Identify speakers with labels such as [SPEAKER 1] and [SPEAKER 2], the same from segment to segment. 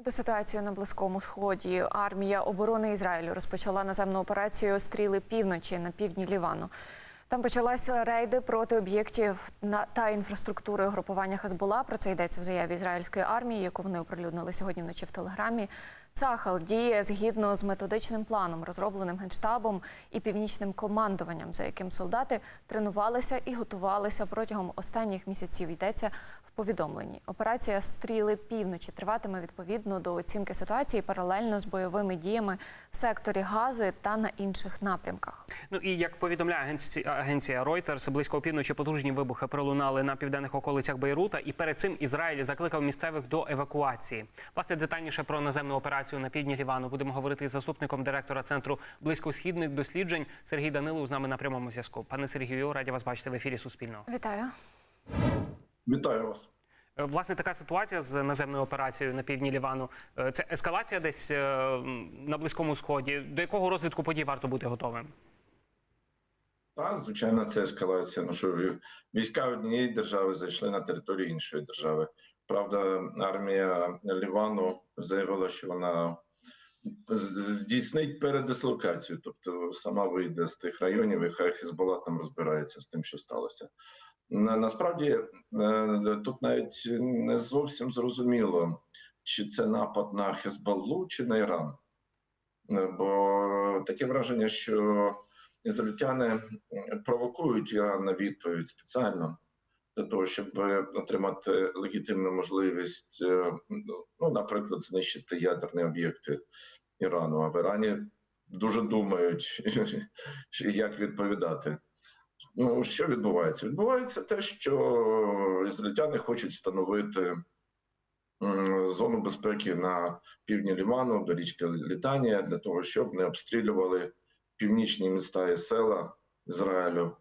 [SPEAKER 1] І до ситуації на близькому сході армія оборони Ізраїлю розпочала наземну операцію Стріли півночі на півдні Лівану. Там почалися рейди проти об'єктів та інфраструктури групування Хезбола. Про це йдеться в заяві ізраїльської армії, яку вони оприлюднили сьогодні вночі в телеграмі. Цахал діє згідно з методичним планом, розробленим генштабом і північним командуванням, за яким солдати тренувалися і готувалися протягом останніх місяців. Йдеться в повідомленні. Операція Стріли півночі триватиме відповідно до оцінки ситуації паралельно з бойовими діями в секторі Гази та на інших напрямках.
[SPEAKER 2] Ну і як повідомляє агенці- агенція Reuters, близько опівночі потужні вибухи пролунали на південних околицях Бейрута, і перед цим Ізраїль закликав місцевих до евакуації. Власне, детальніше про наземну операцію на півдні Лівану будемо говорити із заступником директора центру близькосхідних досліджень Сергій Данилов з нами на прямому зв'язку. Пане Сергію, раді вас бачити в ефірі Суспільного.
[SPEAKER 1] Вітаю.
[SPEAKER 3] Вітаю вас.
[SPEAKER 2] Е, Власне, така ситуація з наземною операцією на півдні Лівану. Е, Це ескалація десь е, на близькому сході. До якого розвитку подій варто бути готовим?
[SPEAKER 3] Так, звичайно, це ескалація. Ну що війська однієї держави зайшли на територію іншої держави. Правда, армія Лівану заявила, що вона здійснить передислокацію, тобто сама вийде з тих районів, і хай Хезбола там розбирається з тим, що сталося. Насправді е, тут навіть не зовсім зрозуміло, чи це напад на Хезболлу, чи на Іран. Е, Бо таке враження, що ізраїльтяни провокують Іран на відповідь спеціально для того, щоб отримати легітимну можливість, е, ну, наприклад, знищити ядерні об'єкти Ірану. А в Ірані дуже думають, як відповідати. Ну, що відбувається? Відбувається те, що ізраїльтяни хочуть встановити зону безпеки на півдні Ліману до річки Літанія для того, щоб не обстрілювали північні міста і села Ізраїлю.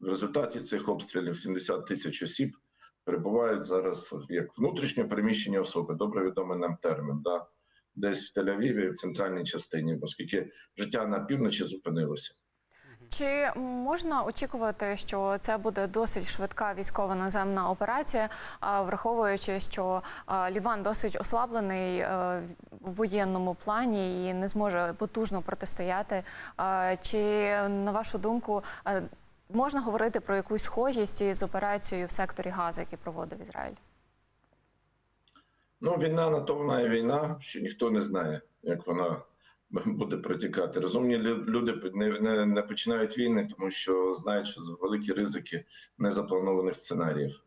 [SPEAKER 3] В результаті цих обстрілів 70 тисяч осіб перебувають зараз як внутрішньо переміщені особи. Добре відомий нам термін. Да? Десь в Тель-Авіві, в центральній частині, оскільки життя на півночі зупинилося.
[SPEAKER 1] Чи можна очікувати, що це буде досить швидка військова наземна операція, враховуючи, що Ліван досить ослаблений е, в воєнному плані і не зможе потужно протистояти? Чи на вашу думку е, можна говорити про якусь схожість із операцією в секторі Гази, який проводив Ізраїль?
[SPEAKER 3] Ну, війна на то вона і війна, що ніхто не знає, як вона буде протікати. Розумні люди не, не, не починають війни, тому що знають, що великі ризики незапланованих сценаріїв.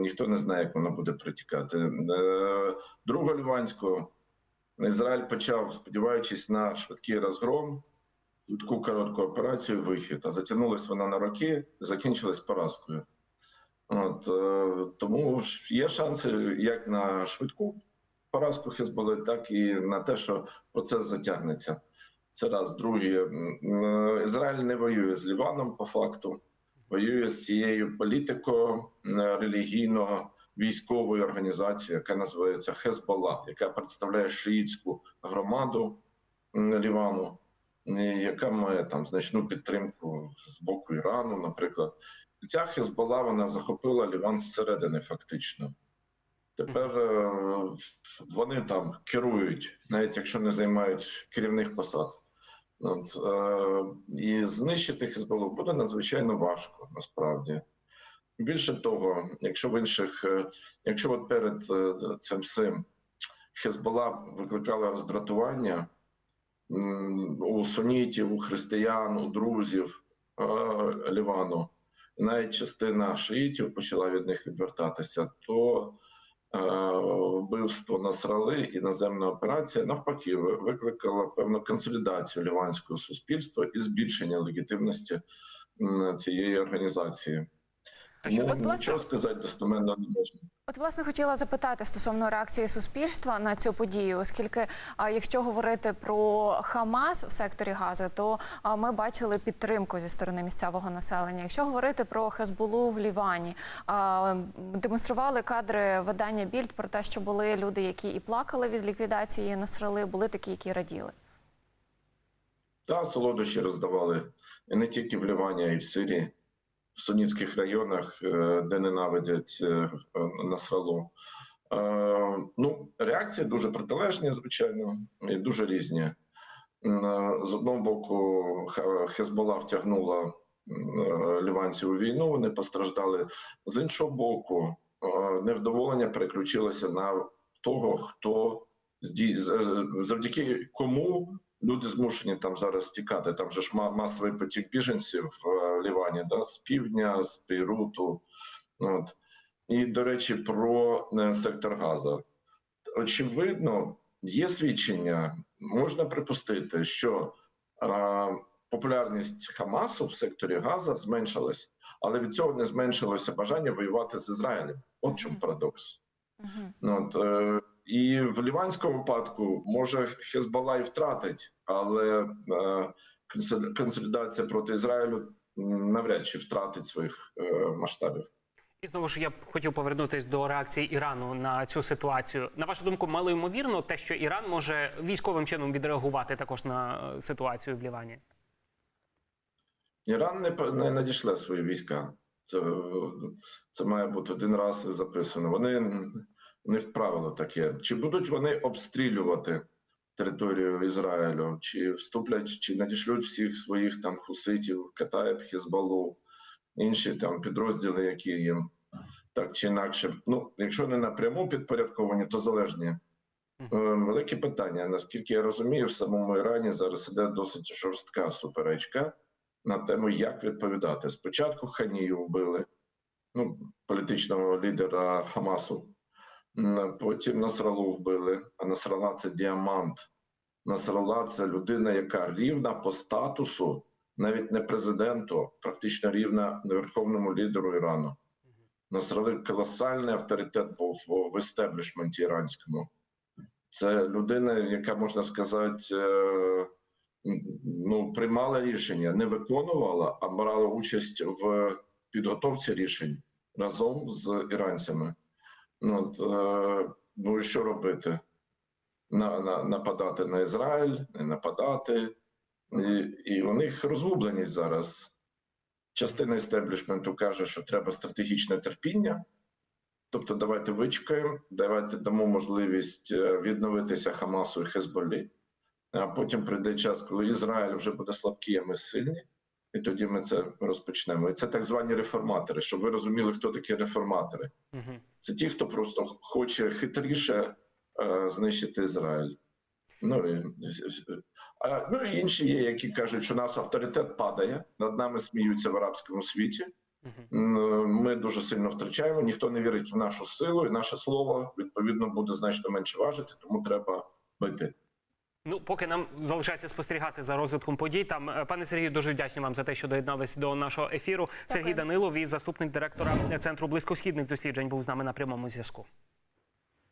[SPEAKER 3] Ніхто не знає, як вона буде протікати. Е, Другого Ліванського Ізраїль почав, сподіваючись на швидкий розгром, швидку коротку операцію, вихід, а затягнулась вона на роки, закінчилась поразкою. От, е, тому є шанси як на швидку поразку Хезболи, так і на те, що процес затягнеться. Це раз. Друге, Ізраїль не воює з Ліваном по факту, воює з цією політико-релігійно-військовою організацією, яка називається Хезбола, яка представляє шиїтську громаду Лівану, яка має там значну підтримку з боку Ірану, наприклад. Ця Хезбола вона захопила Ліван зсередини, фактично. Тепер е, вони там керують, навіть якщо не займають керівних посад. От, е, і знищити Хезболу буде надзвичайно важко насправді. Більше того, якщо в інших, е, якщо от перед е, цим всім Хезбола викликала роздратування у сунітів, у християн, у друзів Лівану, навіть частина шиїтів почала від них відвертатися, то вбивство Насрали наземна операція навпаки викликала певну консолідацію ліванського суспільства і збільшення легітимності цієї організації. Тому
[SPEAKER 1] От, власне-
[SPEAKER 3] нічого сказати достеменно не можна.
[SPEAKER 1] От, власне, хотіла запитати стосовно реакції суспільства на цю подію, оскільки, а, якщо говорити про Хамас в секторі Гази, то а, ми бачили підтримку зі сторони місцевого населення. Якщо говорити про Хезбулу в Лівані, а, демонстрували кадри видання Більд про те, що були люди, які і плакали від ліквідації Насрали, були такі, які раділи.
[SPEAKER 3] Та солодощі роздавали і не тільки в Лівані, а й в Сирії, в сунітських районах, е, де ненавидять е, Насралу. Е, ну, реакції дуже протилежні, звичайно, і дуже різні. З одного боку, Хезбола втягнула ліванців у війну, вони постраждали. З іншого боку, невдоволення переключилося на того, хто завдяки кому люди змушені там зараз тікати. Там же ж масовий потік біженців в е, Лівані, да, з півдня, з Бейруту. От. І, до речі, про е, сектор Газа. Очевидно, є свідчення, можна припустити, що е, популярність Хамасу в секторі Газа зменшилась, але від цього не зменшилося бажання воювати з Ізраїлем. От чому парадокс. Ну, от, е, і в ліванському випадку може Хезбалла і втратить, але е, консолідація проти Ізраїлю навряд чи втратить своїх е, масштабів.
[SPEAKER 2] І знову ж я б хотів повернутися до реакції Ірану на цю ситуацію. На вашу думку, мало ймовірно те, що Іран може військовим чином відреагувати також на е, ситуацію в Лівані?
[SPEAKER 3] Іран не, не надійшле свої війська. Це, це має бути один раз записано. Вони у них правило таке. Чи будуть вони обстрілювати територію Ізраїлю, чи вступлять, чи надішлють всіх своїх там хуситів, Катаїб, Хізбалу, інші там підрозділи, які їм так чи інакше. Ну, якщо не напряму підпорядковані, то залежні. Е, Велике питання. Наскільки я розумію, в самому Ірані зараз іде досить жорстка суперечка на тему, як відповідати. Спочатку Ханію вбили, ну, політичного лідера Хамасу. Потім Насралу вбили, а Насрала це діамант. Насрала це людина, яка рівна по статусу, навіть не президенту, практично рівна верховному лідеру Ірану. Насрали колосальний авторитет був в- естеблішменті іранському. Це людина, яка можна сказати, е, ну, приймала рішення, не виконувала, а брала участь в підготовці рішень разом з іранцями. Ну, от, е, ну і що робити? На, на, нападати на Ізраїль, не нападати. І, і у них розгубленість зараз. Частина істеблішменту каже, що треба стратегічне терпіння. Тобто, давайте вичекаємо, давайте дамо можливість е, відновитися Хамасу і Хезболі. А потім прийде час, коли Ізраїль вже буде слабкий, а ми сильні, і тоді ми це розпочнемо. І це так звані реформатори, щоб ви розуміли, хто такі реформатори.
[SPEAKER 2] Угу.
[SPEAKER 3] Це ті, хто просто хоче хитріше е, знищити Ізраїль. Ну і, а, ну і інші є, які кажуть, що наш авторитет падає, над нами сміються в арабському світі.
[SPEAKER 2] Угу.
[SPEAKER 3] Ми дуже сильно втрачаємо, ніхто не вірить в нашу силу, і наше слово відповідно буде значно менше важити, тому треба бити.
[SPEAKER 2] Ну, поки нам залишається спостерігати за розвитком подій. Там е, пане Сергію, дуже вдячні вам за те, що доєдналися до нашого ефіру. Сергій Данилов, і заступник директора центру близькосхідних досліджень, був з нами на прямому зв'язку.